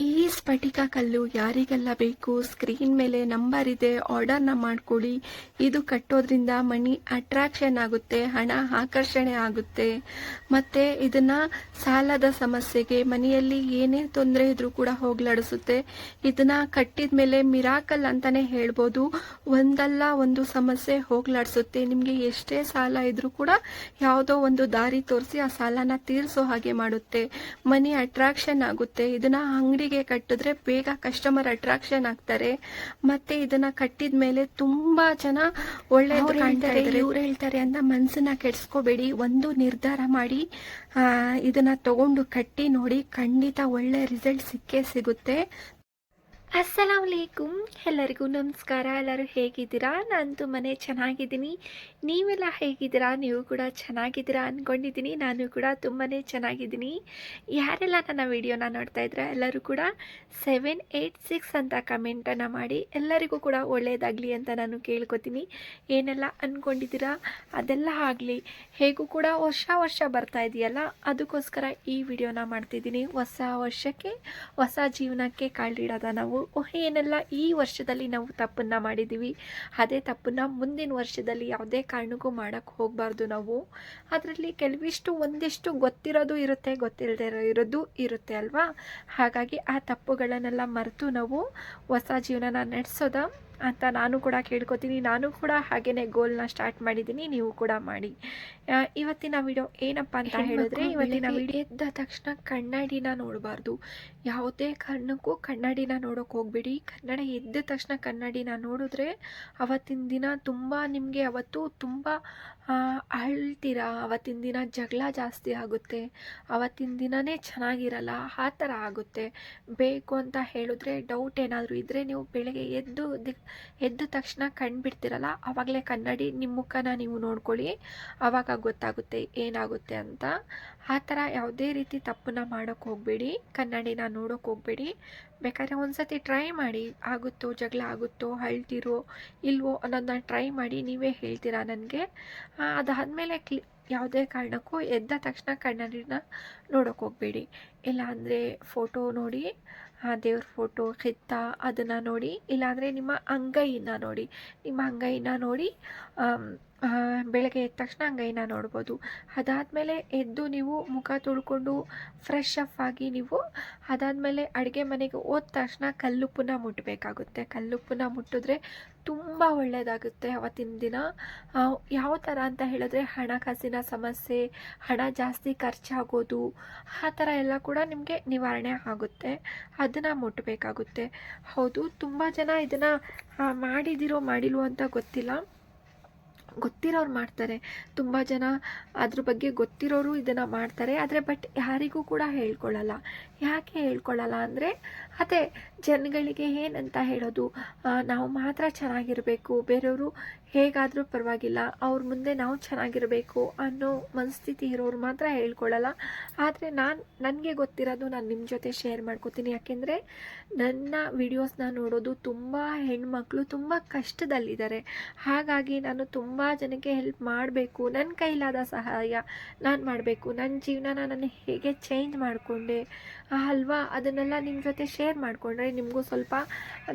ಈ ಸ್ಫಟಿಕ ಕಲ್ಲು ಯಾರಿಗೆಲ್ಲ ಬೇಕು ಸ್ಕ್ರೀನ್ ಮೇಲೆ ನಂಬರ್ ಇದೆ ಆರ್ಡರ್ನ ಮಾಡ್ಕೊಳ್ಳಿ ಇದು ಕಟ್ಟೋದ್ರಿಂದ ಮನಿ ಅಟ್ರಾಕ್ಷನ್ ಆಗುತ್ತೆ, ಹಣ ಆಕರ್ಷಣೆ ಆಗುತ್ತೆ. ಮತ್ತೆ ಇದನ್ನ ಸಾಲದ ಸಮಸ್ಯೆಗೆ, ಮನೆಯಲ್ಲಿ ಏನೇ ತೊಂದರೆ ಇದ್ರೂ ಕೂಡ ಹೋಗ್ಲಾಡಿಸುತ್ತೆ. ಇದನ್ನ ಕಟ್ಟಿದ ಮೇಲೆ ಮಿರಾಕಲ್ ಅಂತಾನೆ ಹೇಳ್ಬೋದು. ಒಂದಲ್ಲ ಒಂದು ಸಮಸ್ಯೆ ಹೋಗ್ಲಾಡಿಸುತ್ತೆ. ನಿಮ್ಗೆ ಎಷ್ಟೇ ಸಾಲ ಇದ್ರೂ ಕೂಡ ಯಾವುದೋ ಒಂದು ದಾರಿ ತೋರಿಸಿ ಆ ಸಾಲನ ತೀರಿಸೋ ಹಾಗೆ ಮಾಡುತ್ತೆ. ಮನಿ ಅಟ್ರಾಕ್ಷನ್ ಆಗುತ್ತೆ. ಇದನ್ನ ಅಂಗಡಿಗೆ ಕಟ್ಟಿದ್ರೆ ಬೇಗ ಕಸ್ಟಮರ್ ಅಟ್ರಾಕ್ಷನ್ ಆಗ್ತಾರೆ. ಮತ್ತೆ ಇದನ್ನ ಕಟ್ಟಿದ ಮೇಲೆ ತುಂಬಾ ಜನ ಒಳ್ಳೆ ಕಾಣ್ತಾರೆ ಇವ್ರು ಹೇಳ್ತಾರೆ ಅಂತ ಮನ್ಸನ್ನ ಕೆಡ್ಸ್ಕೋಬೇಡಿ. ಒಂದು ನಿರ್ಧಾರ ಮಾಡಿ ಇದನ್ನ ತಗೊಂಡು ಕಟ್ಟಿ ನೋಡಿ ಖಂಡಿತ ಒಳ್ಳೆ ರಿಸಲ್ಟ್ ಸಿಕ್ಕೇ ಸಿಗುತ್ತೆ. ಅಸ್ಸಲಾಂ ಅಲೈಕುಂ ಎಲ್ಲರಿಗೂ ನಮಸ್ಕಾರ, ಎಲ್ಲರೂ ಹೇಗಿದ್ದೀರಾ? ನಾನು ತುಂಬಾ ಚೆನ್ನಾಗಿದ್ದೀನಿ. ನೀವೆಲ್ಲ ಹೇಗಿದ್ದೀರಾ? ನೀವು ಕೂಡ ಚೆನ್ನಾಗಿದ್ದೀರಾ ಅಂದ್ಕೊಂಡಿದ್ದೀನಿ ನಾನು ಕೂಡ ತುಂಬಾ ಚೆನ್ನಾಗಿದ್ದೀನಿ. ಯಾರೆಲ್ಲ ನನ್ನ ವಿಡಿಯೋನ ನೋಡ್ತಾ ಇದ್ರೆ ಎಲ್ಲರೂ ಕೂಡ ಸೆವೆನ್ ಏಯ್ಟ್ ಸಿಕ್ಸ್ ಅಂತ ಕಮೆಂಟನ್ನು ಮಾಡಿ. ಎಲ್ಲರಿಗೂ ಕೂಡ ಒಳ್ಳೆಯದಾಗಲಿ ಅಂತ ನಾನು ಕೇಳ್ಕೊತೀನಿ. ಏನೆಲ್ಲ ಅಂದ್ಕೊಂಡಿದ್ದೀರಾ ಅದೆಲ್ಲ ಆಗಲಿ. ಹೇಗೂ ಕೂಡ ವರ್ಷ ವರ್ಷ ಬರ್ತಾ ಇದೆಯಲ್ಲ, ಅದಕ್ಕೋಸ್ಕರ ಈ ವಿಡಿಯೋನ ಮಾಡ್ತಿದ್ದೀನಿ. ಹೊಸ ವರ್ಷಕ್ಕೆ, ಹೊಸ ಜೀವನಕ್ಕೆ ಕಾಲಿಡೋದ ನಾವು? ಏನೆಲ್ಲ ಈ ವರ್ಷದಲ್ಲಿ ನಾವು ತಪ್ಪನ್ನು ಮಾಡಿದ್ದೀವಿ. ಅದೇ ತಪ್ಪನ್ನು ಮುಂದಿನ ವರ್ಷದಲ್ಲಿ ಯಾವುದೇ ಕಾರಣಕ್ಕೂ ಮಾಡೋಕ್ಕೆ ಹೋಗಬಾರ್ದು ನಾವು. ಅದರಲ್ಲಿ ಕೆಲವಿಷ್ಟು ಒಂದಿಷ್ಟು ಗೊತ್ತಿರೋದು ಇರುತ್ತೆ ಗೊತ್ತಿಲ್ಲದೆ ಇರೋದು ಇರುತ್ತೆ ಅಲ್ವಾ? ಹಾಗಾಗಿ ಆ ತಪ್ಪುಗಳನ್ನೆಲ್ಲ ಮರೆತು ನಾವು ಹೊಸ ಜೀವನನ ನಡೆಸೋದ? ಅಂತ ನಾನು ಕೂಡ ಕೇಳ್ಕೊತೀನಿ. ನಾನು ಕೂಡ ಹಾಗೇನೆ ಗೋಲ್ನ ಸ್ಟಾರ್ಟ್ ಮಾಡಿದ್ದೀನಿ. ನೀವು ಕೂಡ ಮಾಡಿ. ಇವತ್ತಿನ ವಿಡಿಯೋ ಏನಪ್ಪ ಅಂತ ಹೇಳಿದ್ರೆ ಇವತ್ತಿನ ವಿಡಿಯೋ ಎದ್ದ ತಕ್ಷಣ ಕನ್ನಡಿನ ನೋಡಬಾರ್ದು. ಯಾವುದೇ ಕಾರಣಕ್ಕೂ ಕನ್ನಡಿನ ನೋಡೋಕೆ ಹೋಗ್ಬೇಡಿ. ಕನ್ನಡ ಎದ್ದ ತಕ್ಷಣ ಕನ್ನಡಿನ ನೋಡಿದ್ರೆ ಅವತ್ತಿನ ದಿನ ತುಂಬ ನಿಮಗೆ ಅವತ್ತು ತುಂಬ ಅಳ್ತೀರಾ? ಅವತ್ತಿನ ದಿನ ಜಗಳ ಜಾಸ್ತಿ ಆಗುತ್ತೆ. ಅವತ್ತಿನ ದಿನನೇ ಚೆನ್ನಾಗಿರಲ್ಲ. ಆ ಥರ ಆಗುತ್ತೆ. ಬೇಕು ಅಂತ ಹೇಳಿದ್ರೆ ಡೌಟ್ ಏನಾದರೂ ಇದ್ದರೆ ನೀವು ಬೆಳಗ್ಗೆ ಎದ್ದು ದಿಕ್ ಎದ್ದ ತಕ್ಷಣ ಕಂಡುಬಿಡ್ತೀರಲ್ಲ ಆವಾಗಲೇ ಕನ್ನಡಿ ನಿಮ್ಮ ಮುಖನ ನೀವು ನೋಡ್ಕೊಳ್ಳಿ. ಆವಾಗ ಗೊತ್ತಾಗುತ್ತೆ ಏನಾಗುತ್ತೆ ಅಂತ. ಆ ಥರ ಯಾವುದೇ ರೀತಿ ತಪ್ಪನ್ನ ಮಾಡೋಕ್ಕೆ ಹೋಗಬೇಡಿ, ಕನ್ನಡಿನ ನೋಡೋಕೆ ಹೋಗಬೇಡಿ. ಬೇಕಾದ್ರೆ ಒಂದ್ಸತಿ ಟ್ರೈ ಮಾಡಿ, ಆಗುತ್ತೋ ಜಗಳ ಆಗುತ್ತೋ, ಅಳ್ತಿರೋ, ಇಲ್ವೋ ಅನ್ನೋದನ್ನ ಟ್ರೈ ಮಾಡಿ ನೀವೇ ಹೇಳ್ತೀರಾ ನನಗೆ? ಅದಾದಮೇಲೆ ಕ್ಲಿ ಯಾವುದೇ ಕಾರಣಕ್ಕೂ ಎದ್ದ ತಕ್ಷಣ ಕನ್ನಡಿನ ನೋಡೋಕೆ ಹೋಗಬೇಡಿ. ಇಲ್ಲಾಂದರೆ ಫೋಟೋ ನೋಡಿ, ಆ ದೇವ್ರ ಫೋಟೋ ಕಿತ್ತ ಅದನ್ನು ನೋಡಿ ಇಲ್ಲಾಂದರೆ ನಿಮ್ಮ ಅಂಗೈನ ನೋಡಿ. ನಿಮ್ಮ ಅಂಗೈನ ನೋಡಿ ಬೆಳಗ್ಗೆ ಎದ್ದ ತಕ್ಷಣ ಅಂಗೈನ ನೋಡ್ಬೋದು. ಅದಾದಮೇಲೆ ಎದ್ದು ನೀವು ಮುಖ ತೊಳ್ಕೊಂಡು ಫ್ರೆಶ್ ಅಪ್ ಆಗಿ ನೀವು ಅದಾದಮೇಲೆ ಅಡುಗೆ ಮನೆಗೆ ಹೋದ ತಕ್ಷಣ ಕಲ್ಲುಪ್ಪನ್ನ ಮುಟ್ಟಬೇಕಾಗುತ್ತೆ ಕಲ್ಲುಪ್ಪನ್ನ ಮುಟ್ಟಿದ್ರೆ ತುಂಬ ಒಳ್ಳೆಯದಾಗುತ್ತೆ ಅವತ್ತಿನ ದಿನ. ಯಾವ ಥರ ಅಂತ ಹೇಳಿದ್ರೆ ಹಣಕಾಸಿನ ಸಮಸ್ಯೆ, ಹಣ ಜಾಸ್ತಿ ಖರ್ಚಾಗೋದು, ಆ ಥರ ಎಲ್ಲ ಕೂಡ ನಿಮಗೆ ನಿವಾರಣೆ ಆಗುತ್ತೆ. ಅದನ್ನು ಮುಟ್ಟಬೇಕಾಗುತ್ತೆ ಹೌದು, ತುಂಬ ಜನ ಇದನ್ನು ಮಾಡಿದಿರೋ, ಮಾಡಿಲ್ವೋ ಅಂತ ಗೊತ್ತಿಲ್ಲ. ಗೊತ್ತಿರೋರು ಮಾಡ್ತಾರೆ. ತುಂಬ ಜನ ಅದ್ರ ಬಗ್ಗೆ ಗೊತ್ತಿರೋರು ಇದನ್ನು ಮಾಡ್ತಾರೆ. ಆದರೆ ಬಟ್ ಯಾರಿಗೂ ಕೂಡ ಹೇಳ್ಕೊಳ್ಳಲ್ಲ ಯಾಕೆ ಹೇಳ್ಕೊಳ್ಳಲ್ಲ ಅಂದರೆ, ಅದೇ ಜನಗಳಿಗೆ ಏನಂತ ಹೇಳೋದು ನಾವು ಮಾತ್ರ ಚೆನ್ನಾಗಿರಬೇಕು, ಬೇರೆಯವರು ಹೇಗಾದರೂ ಪರವಾಗಿಲ್ಲ, ಅವ್ರ ಮುಂದೆ ನಾವು ಚೆನ್ನಾಗಿರಬೇಕು ಅನ್ನೋ ಮನಸ್ಥಿತಿ ಇರೋರು ಮಾತ್ರ ಹೇಳ್ಕೊಳ್ಳಲ್ಲ. ಆದರೆ ನಾನು, ನನಗೆ ಗೊತ್ತಿರೋದು ನಾನು ನಿಮ್ಮ ಜೊತೆ ಶೇರ್ ಮಾಡ್ಕೋತೀನಿ. ಯಾಕೆಂದರೆ ನನ್ನ ವಿಡಿಯೋಸ್ನ ನೋಡೋದು ತುಂಬ ಹೆಣ್ಮಕ್ಳು ತುಂಬ ಕಷ್ಟದಲ್ಲಿದ್ದಾರೆ. ಹಾಗಾಗಿ ನಾನು ತುಂಬ ಜನಕ್ಕೆ ಹೆಲ್ಪ್ ಮಾಡಬೇಕು. ನನ್ನ ಕೈಲಾದ ಸಹಾಯ ನಾನು ಮಾಡಬೇಕು. ನನ್ನ ಜೀವನನ ನಾನು ಹೇಗೆ ಚೇಂಜ್ ಮಾಡಿಕೊಂಡೆ ಅಲ್ವಾ? ಅದನ್ನೆಲ್ಲ ನಿಮ್ಮ ಜೊತೆ ಶೇರ್ ಮಾಡಿಕೊಂಡ್ರೆ ನಿಮಗೂ ಸ್ವಲ್ಪ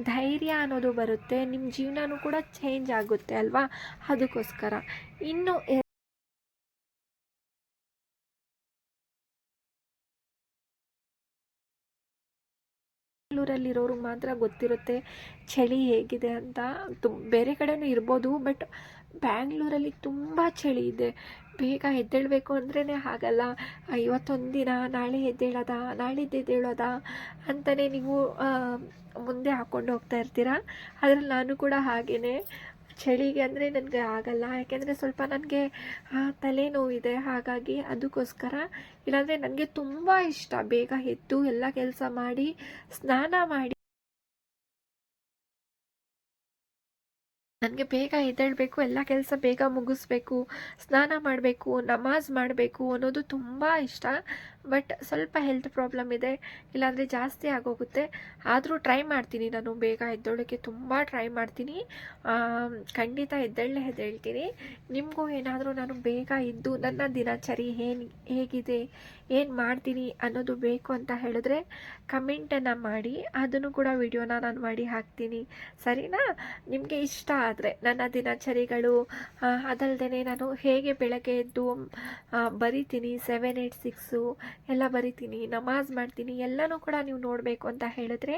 ಧೈರ್ಯ ಅನ್ನೋದು ಬರುತ್ತೆ. ನಿಮ್ಮ ಜೀವನನೂ ಕೂಡ ಚೇಂಜ್ ಆಗುತ್ತೆ, ಅಲ್ವಾ? ಅದಕ್ಕೋಸ್ಕರ. ಇನ್ನು ಎ- ಮಾತ್ರ ಗೊತ್ತಿರುತ್ತೆ ಚಳಿ ಹೇಗಿದೆ ಅಂತ. ತುಂಬ ಬೇರೆ ಕಡೆನೂ ಇರ್ಬೋದು, ಬಟ್ ಬ್ಯಾಂಗ್ಳೂರಲ್ಲಿ ತುಂಬ ಚಳಿ ಇದೆ. ಬೇಗ ಎದ್ದೇಳಬೇಕು ಅಂದ್ರೇ ಆಗಲ್ಲ ಇವತ್ತೊಂದು ದಿನ ನಾಳೆ ಎದ್ದೇಳೋದ ನಾಳಿದ್ದು ಎದ್ದೇಳೋದ ಅಂತಲೇ ನೀವು ಮುಂದೆ ಹಾಕ್ಕೊಂಡು ಹೋಗ್ತಾ ಇರ್ತೀರಾ? ಅದರಲ್ಲಿ ನಾನು ಕೂಡ ಹಾಗೇ ಚಳಿಗೆ ಅಂದರೆ ನನಗೆ ಆಗಲ್ಲ. ಯಾಕೆಂದರೆ ಸ್ವಲ್ಪ ನನಗೆ ತಲೆನೋವಿದೆ. ಹಾಗಾಗಿ ಅದಕ್ಕೋಸ್ಕರ ಇಲ್ಲಾಂದರೆ ನನಗೆ ತುಂಬ ಇಷ್ಟ. ಬೇಗ ಎದ್ದು ಎಲ್ಲ ಕೆಲಸ ಮಾಡಿ, ಸ್ನಾನ ಮಾಡಿ. ನನಗೆ ಬೇಗ ಎದ್ದೇಳಬೇಕು, ಎಲ್ಲ ಕೆಲಸ ಬೇಗ ಮುಗಿಸ್ಬೇಕು, ಸ್ನಾನ ಮಾಡಬೇಕು, ನಮಾಜ್ ಮಾಡಬೇಕು ಅನ್ನೋದು ತುಂಬ ಇಷ್ಟ. ಬಟ್ ಸ್ವಲ್ಪ ಹೆಲ್ತ್ ಪ್ರಾಬ್ಲಮ್ ಇದೆ, ಇಲ್ಲಾಂದರೆ ಜಾಸ್ತಿ ಆಗೋಗುತ್ತೆ. ಆದರೂ ಟ್ರೈ ಮಾಡ್ತೀನಿ ನಾನು, ಬೇಗ ಎದ್ದೇಳೋಕ್ಕೆ ತುಂಬ ಟ್ರೈ ಮಾಡ್ತೀನಿ. ಖಂಡಿತ ಎದ್ದೇಳೆ ಎದ್ದೇಳ್ತೀನಿ. ನಿಮಗೂ ಏನಾದರೂ ನಾನು ಬೇಗ ಇದ್ದು ನನ್ನ ದಿನಚರಿ ಏನು, ಹೇಗಿದೆ ಏನು ಮಾಡ್ತೀನಿ ಅನ್ನೋದು ಬೇಕು ಅಂತ ಹೇಳಿದ್ರೆ ಕಮೆಂಟನ್ನು ಮಾಡಿ, ಅದನ್ನು ಕೂಡ ವಿಡಿಯೋನ ನಾನು ಮಾಡಿ ಹಾಕ್ತೀನಿ. ಸರಿನಾ? ನಿಮಗೆ ಇಷ್ಟ ಆದರೆ ನನ್ನ ದಿನಚರಿಗಳು ಅದಲ್ಲದೆ ನಾನು ಹೇಗೆ ಬೆಳಗ್ಗೆ ಎದ್ದು ಬರಿತೀನಿ ಸೆವೆನ್ ಏಯ್ಟ್ ಸಿಕ್ಸು ಎಲ್ಲ ಬರಿತೀನಿ, ನಮಾಜ್ ಮಾಡ್ತೀನಿ, ಎಲ್ಲನೂ ಕೂಡ ನೀವು ನೋಡಬೇಕು ಅಂತ ಹೇಳಿದ್ರೆ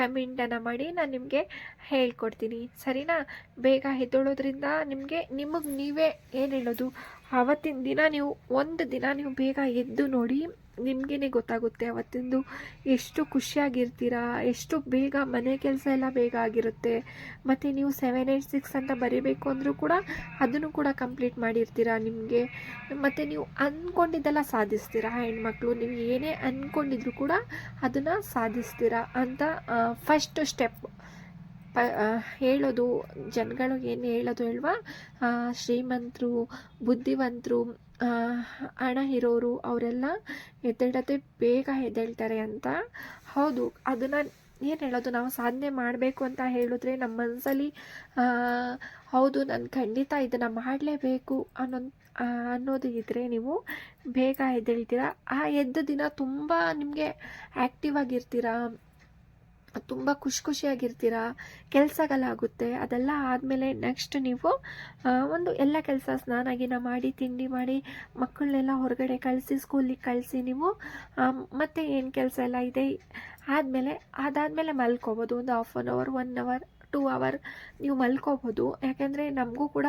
ಕಮೆಂಟನ್ನು ಮಾಡಿ ನಾನು ನಿಮಗೆ ಹೇಳ್ಕೊಡ್ತೀನಿ. ಸರಿನಾ? ಬೇಗ ಎದ್ದೊಳೋದ್ರಿಂದ ನಿಮಗೆ ನಿಮಗೆ ನೀವೇ ಏನು ಹೇಳೋದು? ಆವತ್ತಿನ ದಿನ ನೀವು, ಒಂದು ದಿನ ನೀವು ಬೇಗ ಎದ್ದು ನೋಡಿ, ನಿಮಗೇನೆ ಗೊತ್ತಾಗುತ್ತೆ ಅವತ್ತಿಂದು ಎಷ್ಟು ಖುಷಿಯಾಗಿರ್ತೀರಾ, ಎಷ್ಟು ಬೇಗ ಮನೆ ಕೆಲಸ ಎಲ್ಲ ಬೇಗ ಆಗಿರುತ್ತೆ. ಮತ್ತು ನೀವು ಸೆವೆನ್ ಏಯ್ಟ್ ಸಿಕ್ಸ್ ಅಂತ ಬರೀಬೇಕು ಅಂದರೂ ಕೂಡ ಅದನ್ನು ಕೂಡ ಕಂಪ್ಲೀಟ್ ಮಾಡಿರ್ತೀರಾ ನಿಮಗೆ. ಮತ್ತು ನೀವು ಅಂದ್ಕೊಂಡಿದ್ದೆಲ್ಲ ಸಾಧಿಸ್ತೀರಾ, ಹೆಣ್ಮಕ್ಳು? ನೀವು ಏನೇ ಅಂದ್ಕೊಂಡಿದ್ರು ಕೂಡ ಅದನ್ನು ಸಾಧಿಸ್ತೀರಾ ಅಂತ ಫಸ್ಟ್ ಸ್ಟೆಪ್ ಪ ಹೇಳೋದು ಜನಗಳು ಏನು ಹೇಳೋದು ಹೇಳ್ವಾ? ಶ್ರೀಮಂತರು, ಬುದ್ಧಿವಂತರು ಹಣ ಇರೋರು, ಅವರೆಲ್ಲ ಎದ್ದೇಳೋದೇ ಬೇಗ ಎದ್ದೇಳ್ತಾರೆ ಅಂತ. ಹೌದು, ಅದನ್ನು ಏನು ಹೇಳೋದು? ನಾವು ಸಾಧನೆ ಮಾಡಬೇಕು ಅಂತ ಹೇಳಿದ್ರೆ ನಮ್ಮ ಮನಸ್ಸಲ್ಲಿ ಹೌದು, ನಾನು ಖಂಡಿತ ಇದನ್ನು ಮಾಡಲೇಬೇಕು ಅನ್ನೋ ಅನ್ನೋದು ಇದ್ದರೆ ನೀವು ಬೇಗ ಎದ್ದೇಳ್ತೀರ? ಆ ಎದ್ದ ದಿನ ತುಂಬ ನಿಮಗೆ ಆ್ಯಕ್ಟಿವ್ ಆಗಿರ್ತೀರಾ? ತುಂಬ ಖುಷಿ ಖುಷಿಯಾಗಿರ್ತೀರ ಕೆಲಸಗಳಾಗುತ್ತೆ. ಅದೆಲ್ಲ ಆದಮೇಲೆ ನೆಕ್ಸ್ಟ್ ನೀವು ಒಂದು ಎಲ್ಲ ಕೆಲಸ ಸ್ನಾನ ಗಿನ ಮಾಡಿ, ತಿಂಡಿ ಮಾಡಿ ಮಕ್ಕಳನ್ನೆಲ್ಲ ಹೊರಗಡೆ ಕಳಿಸಿ ಸ್ಕೂಲಿಗೆ ಕಳಿಸಿ ನೀವು ಮತ್ತೆ ಏನು ಕೆಲಸ ಎಲ್ಲ ಇದೆ? ಆದಮೇಲೆ, ಅದಾದಮೇಲೆ ಮಲ್ಕೋಬೋದು. ಒಂದು half an hour one hour two hour ನೀವು ಮಲ್ಕೋಬೋದು. ಯಾಕೆಂದರೆ ನಮಗೂ ಕೂಡ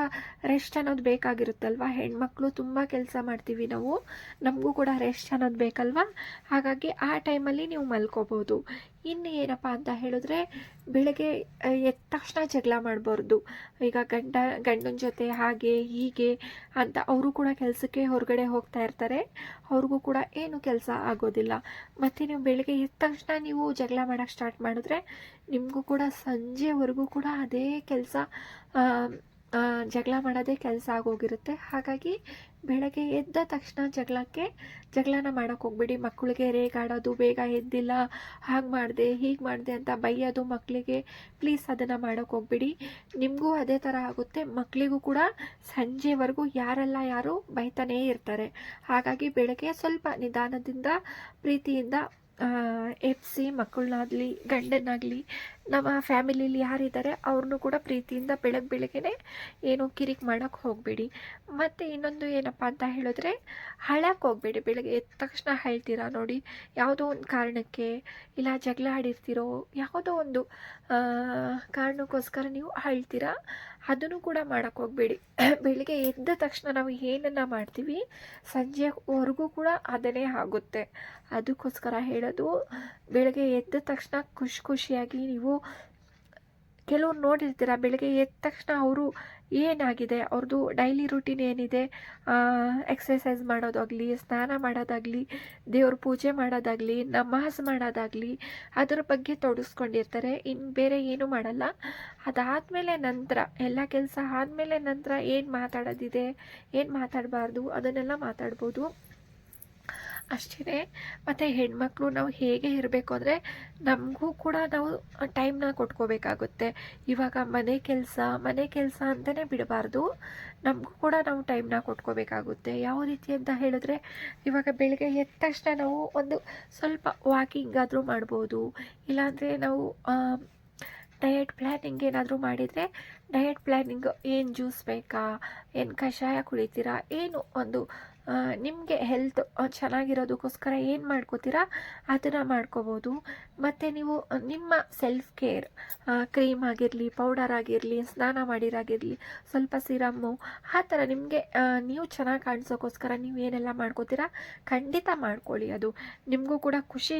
ರೆಸ್ಟ್ ಅನ್ನೋದು ಬೇಕಾಗಿರುತ್ತಲ್ವ? ಹೆಣ್ಮಕ್ಳು ತುಂಬ ಕೆಲಸ ಮಾಡ್ತೀವಿ ನಾವು. ನಮಗೂ ಕೂಡ ರೆಸ್ಟ್ ಅನ್ನೋದು ಬೇಕಲ್ವಾ? ಹಾಗಾಗಿ ಆ ಟೈಮಲ್ಲಿ ನೀವು ಮಲ್ಕೋಬೋದು. ಇನ್ನು ಏನಪ್ಪ ಅಂತ ಹೇಳಿದ್ರೆ ಬೆಳಗ್ಗೆ ಎದ್ದ ತಕ್ಷಣ ಜಗಳ ಮಾಡಬಾರ್ದು. ಈಗ ಗಂಡ, ಗಂಡನ ಜೊತೆ ಹಾಗೆ, ಹೀಗೆ ಅಂತ ಅವರು ಕೂಡ ಕೆಲಸಕ್ಕೆ ಹೊರಗಡೆ ಹೋಗ್ತಾ ಇರ್ತಾರೆ. ಅವ್ರಿಗೂ ಕೂಡ ಏನು ಕೆಲಸ ಆಗೋದಿಲ್ಲ. ಮತ್ತು ನೀವು ಬೆಳಗ್ಗೆ ಎದ್ದ ತಕ್ಷಣ ನೀವು ಜಗಳ ಮಾಡೋಕ್ಕೆ ಸ್ಟಾರ್ಟ್ ಮಾಡಿದ್ರೆ ನಿಮಗೂ ಕೂಡ ಸಂಜೆವರೆಗೂ ಕೂಡ ಅದೇ ಕೆಲಸ ಜಗಳ ಮಾಡೋದೇ ಕೆಲಸ ಆಗೋಗಿರುತ್ತೆ. ಹಾಗಾಗಿ ಬೆಳಗ್ಗೆ ಎದ್ದ ತಕ್ಷಣ ಜಗಳಕ್ಕೆ, ಜಗಳನ ಮಾಡೋಕೆ ಹೋಗ್ಬೇಡಿ. ಮಕ್ಕಳಿಗೆ ರೇಗಾಡೋದು, ಬೇಗ ಎದ್ದಿಲ್ಲ, ಹಾಗೆ ಮಾಡಿದೆ, ಹೀಗೆ ಮಾಡಿದೆ ಅಂತ ಬೈಯೋದು ಮಕ್ಕಳಿಗೆ ಪ್ಲೀಸ್ ಅದನ್ನು ಮಾಡೋಕೆ ಹೋಗ್ಬೇಡಿ. ನಿಮಗೂ ಅದೇ ಥರ ಆಗುತ್ತೆ. ಮಕ್ಕಳಿಗೂ ಕೂಡ ಸಂಜೆವರೆಗೂ ಯಾರೆಲ್ಲ ಯಾರು ಬೈತಾನೇ ಇರ್ತಾರೆ. ಹಾಗಾಗಿ ಬೆಳಗ್ಗೆ ಸ್ವಲ್ಪ ನಿಧಾನದಿಂದ, ಪ್ರೀತಿಯಿಂದ ಎಪ್ಸಿ, ಮಕ್ಕಳನ್ನಾಗಲಿ ಗಂಡನಾಗಲಿ ನಮ್ಮ ಫ್ಯಾಮಿಲೀಲಿ ಯಾರಿದ್ದಾರೆ, ಅವ್ರನ್ನೂ ಕೂಡ ಪ್ರೀತಿಯಿಂದ ಬೆಳಗ್ಗೆ ಬೆಳಗ್ಗೆನೆ ಏನು ಕಿರಿಕ್ ಮಾಡೋಕ್ಕೆ ಹೋಗಬೇಡಿ. ಮತ್ತು ಇನ್ನೊಂದು ಏನಪ್ಪ ಅಂತ ಹೇಳಿದ್ರೆ ಹಳಕ್ಕೆ ಹೋಗಬೇಡಿ. ಬೆಳಗ್ಗೆ ಎದ್ದ ತಕ್ಷಣ ಹೇಳ್ತೀರಾ ನೋಡಿ, ಯಾವುದೋ ಒಂದು ಕಾರಣಕ್ಕೆ, ಇಲ್ಲ ಜಗಳ ಆಡಿರ್ತೀರೋ, ಯಾವುದೋ ಒಂದು ಕಾರಣಕ್ಕೋಸ್ಕರ ನೀವು ಅಳ್ತೀರಾ ಅದನ್ನು ಕೂಡ ಮಾಡೋಕ್ಕೆ ಹೋಗಬೇಡಿ. ಬೆಳಗ್ಗೆ ಎದ್ದ ತಕ್ಷಣ ನಾವು ಏನನ್ನು ಮಾಡ್ತೀವಿ, ಸಂಜೆವರೆಗೂ ಕೂಡ ಅದನ್ನೇ ಆಗುತ್ತೆ. ಅದಕ್ಕೋಸ್ಕರ ಹೇಳೋದು, ಬೆಳಗ್ಗೆ ಎದ್ದ ತಕ್ಷಣ ಖುಷಿ ಖುಷಿಯಾಗಿ ನೀವು ಕೆಲವ್ರು ನೋಡಿರ್ತೀರ, ಬೆಳಗ್ಗೆ ಎದ್ದ ತಕ್ಷಣ ಅವರು ಏನಾಗಿದೆ ಅವ್ರದ್ದು ಡೈಲಿ ರೂಟೀನ್ ಏನಿದೆ ಎಕ್ಸಸೈಸ್ ಮಾಡೋದಾಗಲಿ, ಸ್ನಾನ ಮಾಡೋದಾಗಲಿ, ದೇವ್ರ ಪೂಜೆ ಮಾಡೋದಾಗಲಿ, ನಮಾಜ್ ಮಾಡೋದಾಗಲಿ, ಅದರ ಬಗ್ಗೆ ತೊಡಸ್ಕೊಂಡಿರ್ತಾರೆ. ಇನ್ನು ಬೇರೆ ಏನೂ ಮಾಡಲ್ಲ. ಅದಾದಮೇಲೆ ನಂತರ, ಎಲ್ಲ ಕೆಲಸ ಆದಮೇಲೆ ನಂತರ ಏನು ಮಾತಾಡೋದಿದೆ, ಏನು ಮಾತಾಡಬಾರ್ದು, ಅದನ್ನೆಲ್ಲ ಮಾತಾಡ್ಬೋದು. ಅಷ್ಟೇ ಮತ್ತು ಹೆಣ್ಮಕ್ಳು ನಾವು ಹೇಗೆ ಇರಬೇಕು ಅಂದರೆ ನಮಗೂ ಕೂಡ ನಾವು ಟೈಮ್ನ ಕೊಟ್ಕೋಬೇಕಾಗುತ್ತೆ. ಇವಾಗ ಮನೆ ಕೆಲಸ ಮನೆ ಕೆಲಸ ಅಂತಲೇ ಬಿಡಬಾರ್ದು. ನಮಗೂ ಕೂಡ ನಾವು ಟೈಮ್ನ ಕೊಟ್ಕೋಬೇಕಾಗುತ್ತೆ. ಯಾವ ರೀತಿ ಅಂತ ಹೇಳಿದ್ರೆ, ಇವಾಗ ಬೆಳಗ್ಗೆ ಎದ್ದ ತಕ್ಷಣ ನಾವು ಒಂದು ಸ್ವಲ್ಪ ವಾಕಿಂಗ್ ಆದರೂ ಮಾಡ್ಬೋದು. ಇಲ್ಲಾಂದರೆ ನಾವು ಡಯಟ್ ಪ್ಲ್ಯಾನಿಂಗ್ ಏನಾದರೂ ಮಾಡಿದರೆ ಡಯಟ್ ಪ್ಲ್ಯಾನಿಂಗ್ ಏನು ಜ್ಯೂಸ್ ಬೇಕಾ, ಏನು ಕಷಾಯ ಕುಡಿತೀರಾ, ಏನು ಒಂದು ನಿಮಗೆ ಹೆಲ್ತ್ ಚೆನ್ನಾಗಿರೋದಕ್ಕೋಸ್ಕರ ಏನು ಮಾಡ್ಕೋತೀರಾ? ಅದನ್ನು ಮಾಡ್ಕೋಬೋದು. ಮತ್ತು ನೀವು ನಿಮ್ಮ ಸೆಲ್ಫ್ ಕೇರ್ ಕ್ರೀಮ್ ಆಗಿರಲಿ ಪೌಡರ್ ಆಗಿರಲಿ, ಸ್ನಾನ ಮಾಡಿರಾಗಿರಲಿ, ಸ್ವಲ್ಪ ಸಿರಮ್ಮು ಆ ಥರ ನಿಮಗೆ ನೀವು ಚೆನ್ನಾಗಿ ಕಾಣಿಸೋಕ್ಕೋಸ್ಕರ ನೀವು ಏನೆಲ್ಲ ಮಾಡ್ಕೋತೀರಾ? ಖಂಡಿತ ಮಾಡ್ಕೊಳ್ಳಿ ಅದು. ನಿಮಗೂ ಕೂಡ ಖುಷಿ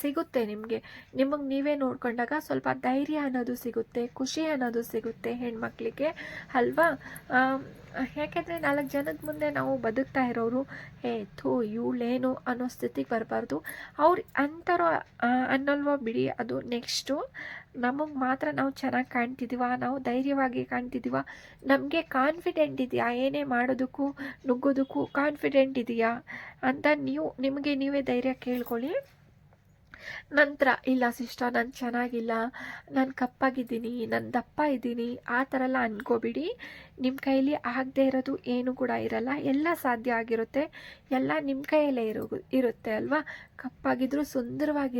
ಸಿಗುತ್ತೆ ನಿಮಗೆ. ನಿಮಗೆ ನೀವೇ ನೋಡ್ಕೊಂಡಾಗ ಸ್ವಲ್ಪ ಧೈರ್ಯ ಅನ್ನೋದು ಸಿಗುತ್ತೆ, ಖುಷಿ ಅನ್ನೋದು ಸಿಗುತ್ತೆ ಹೆಣ್ಮಕ್ಳಿಗೆ, ಅಲ್ವಾ? ಯಾಕೆಂದರೆ ನಾಲ್ಕು ಜನದ ಮುಂದೆ ನಾವು ಬದುಕ್ತಾ ಇರೋರು ಏ ಥೂ, ಇವಳೇನು ಅನ್ನೋ ಸ್ಥಿತಿಗೆ ಬರಬಾರ್ದು. ಅವ್ರು ಅಂತಾರೋ ಅನ್ನಲ್ವೋ ಬಿಡಿ, ಅದು ನೆಕ್ಸ್ಟು ನಮಗೆ ಮಾತ್ರ ನಾವು ಚೆನ್ನಾಗಿ ಕಾಣ್ತಿದ್ದೀವ ನಾವು ಧೈರ್ಯವಾಗಿ ಕಾಣ್ತಿದ್ದೀವ ನಮಗೆ ಕಾನ್ಫಿಡೆಂಟ್ ಇದೆಯಾ? ಏನೇ ಮಾಡೋದಕ್ಕೂ, ನುಗ್ಗೋದಕ್ಕೂ ಕಾನ್ಫಿಡೆಂಟ್ ಇದೆಯಾ? ಅಂತ ನೀವು, ನಿಮಗೆ ನೀವೇ ಧೈರ್ಯ ಕೇಳ್ಕೊಳ್ಳಿ. ನಂತರ, ಇಲ್ಲ ಸಿಸ್ಟರ್, ನಾನು ಚೆನ್ನಾಗಿಲ್ಲ. ನಾನು ಕಪ್ಪಾಗಿದ್ದೀನಿ, ನಾನು ದಪ್ಪ ಇದ್ದೀನಿ. ಆ ಥರ ಎಲ್ಲ ಅನ್ಕೋಬಿಡಿ. ನಿಮ್ಮ ಕೈಲಿ ಆಗದೆ ಇರೋದು ಏನು ಕೂಡ ಇರಲ್ಲ. ಎಲ್ಲ ಸಾಧ್ಯ ಆಗಿರುತ್ತೆ. ಎಲ್ಲ ನಿಮ್ಮ ಕೈಯಲ್ಲೇ ಇರೋ ಇರುತ್ತೆ ಅಲ್ವಾ? ಕಪ್ಪಾಗಿದ್ರೂ ಸುಂದರವಾಗಿ